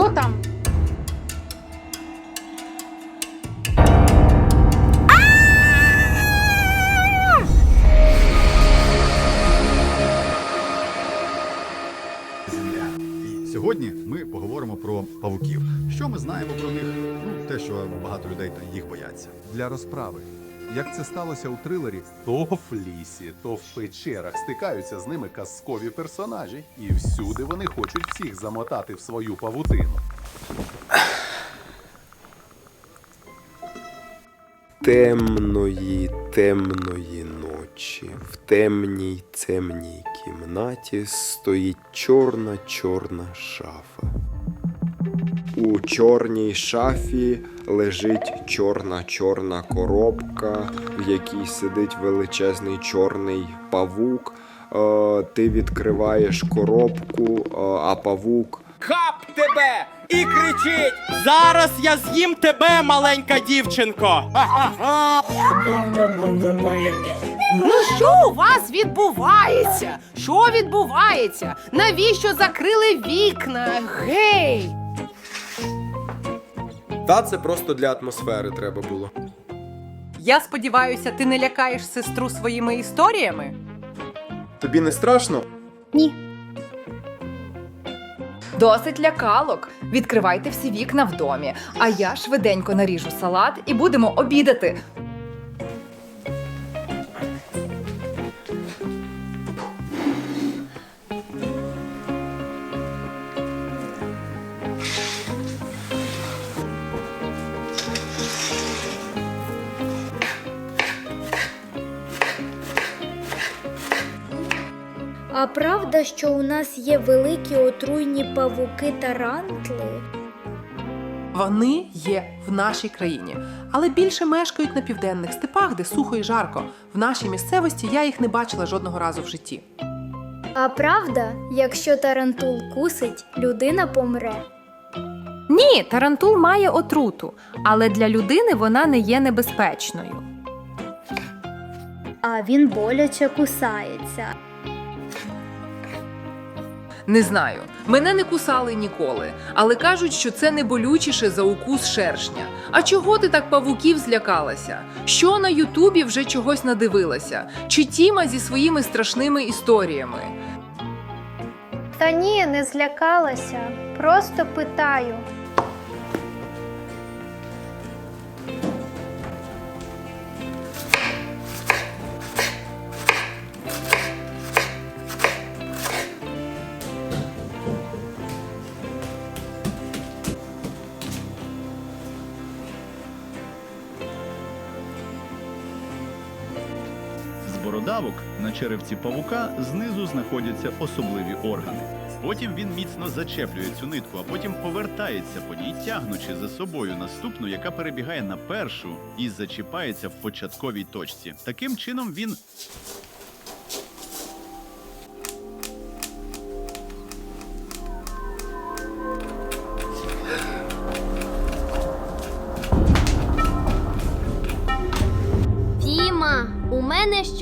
Що там? Сьогодні ми поговоримо про павуків. Що ми знаємо про них? Ну, те, що багато людей їх бояться. для розправи. Як це сталося у трилері, То в лісі, то в печерах стикаються з ними казкові персонажі, і всюди вони хочуть всіх замотати в свою павутину. Темної, темної ночі в темній темній кімнаті стоїть чорна чорна шафа. У чорній шафі лежить чорна чорна коробка, в якій сидить величезний чорний павук. Е, ти відкриваєш коробку, е, а павук Хап тебе і кричить: Зараз я з'їм тебе, маленька дівчинко. Ну що у вас відбувається? Що відбувається? Навіщо закрили вікна? Гей! Та це просто для атмосфери треба було. Я сподіваюся, ти не лякаєш сестру своїми історіями? Тобі не страшно? Ні. Досить лякалок. Відкривайте всі вікна в домі. А я швиденько наріжу салат і будемо обідати. Правда, що у нас є великі отруйні павуки тарантли? Вони є в нашій країні, але більше мешкають на південних степах, де сухо і жарко. В нашій місцевості я їх не бачила жодного разу в житті. А правда, якщо тарантул кусить, людина помре. Ні, тарантул має отруту, але для людини вона не є небезпечною. А він боляче кусається. Не знаю. Мене не кусали ніколи, але кажуть, що це не болючіше за укус шершня. А чого ти так павуків злякалася? Що на Ютубі вже чогось надивилася? Чи Тіма зі своїми страшними історіями? Та ні, не злякалася. Просто питаю. Бородавок на черевці павука знизу знаходяться особливі органи. Потім він міцно зачеплює цю нитку, а потім повертається по ній, тягнучи за собою наступну, яка перебігає на першу і зачіпається в початковій точці. Таким чином він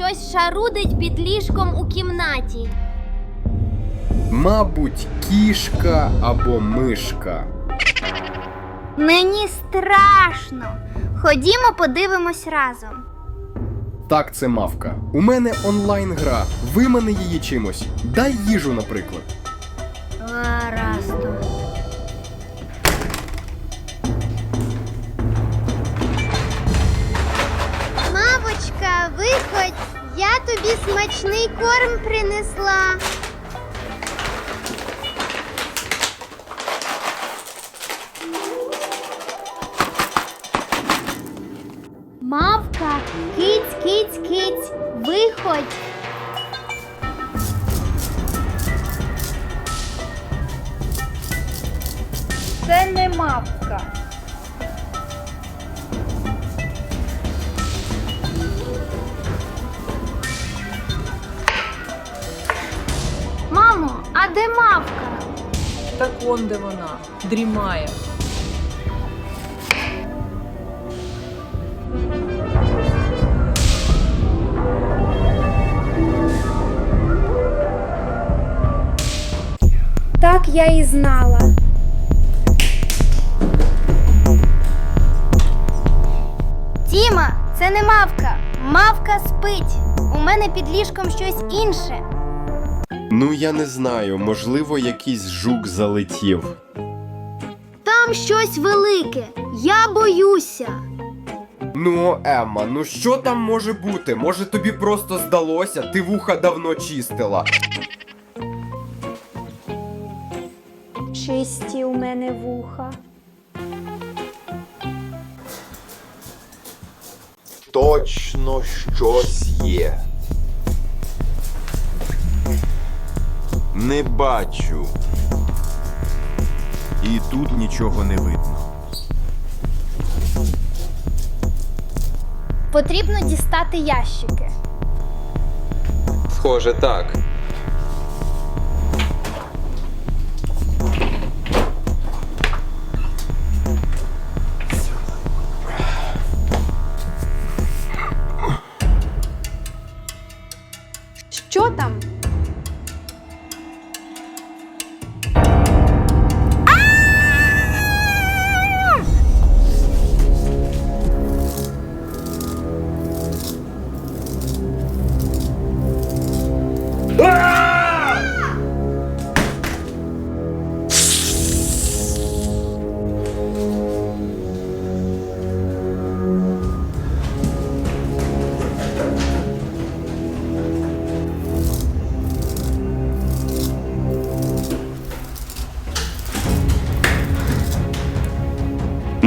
щось шарудить під ліжком у кімнаті. Мабуть, кішка або мишка. Мені страшно. Ходімо, подивимось разом. Так, це мавка. У мене онлайн гра. Вимани її чимось. Дай їжу, наприклад. Гаразд. Мавочка, виходь, я тобі смачний корм принесла. Мавка, киць, киць, киць, виходь. Це не мавка. А де мавка? Так он де вона дрімає. Так я і знала. Діма, це не мавка. Мавка спить. У мене під ліжком щось інше. Ну я не знаю, можливо, якийсь жук залетів. Там щось велике. Я боюся. Ну, Емма, ну що там може бути? Може тобі просто здалося, ти вуха давно чистила. Чисті у мене вуха. Точно щось є. Не бачу. І тут нічого не видно. Потрібно дістати ящики. Схоже, так.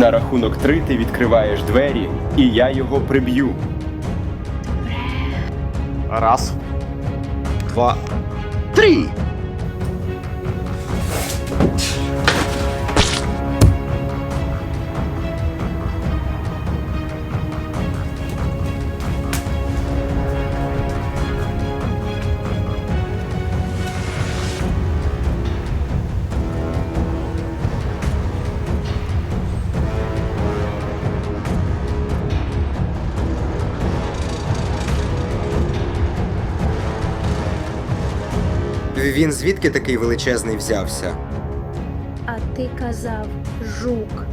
На рахунок три ти відкриваєш двері, і я його приб'ю. Раз. Два. Три. Він звідки такий величезний взявся? А ти казав жук.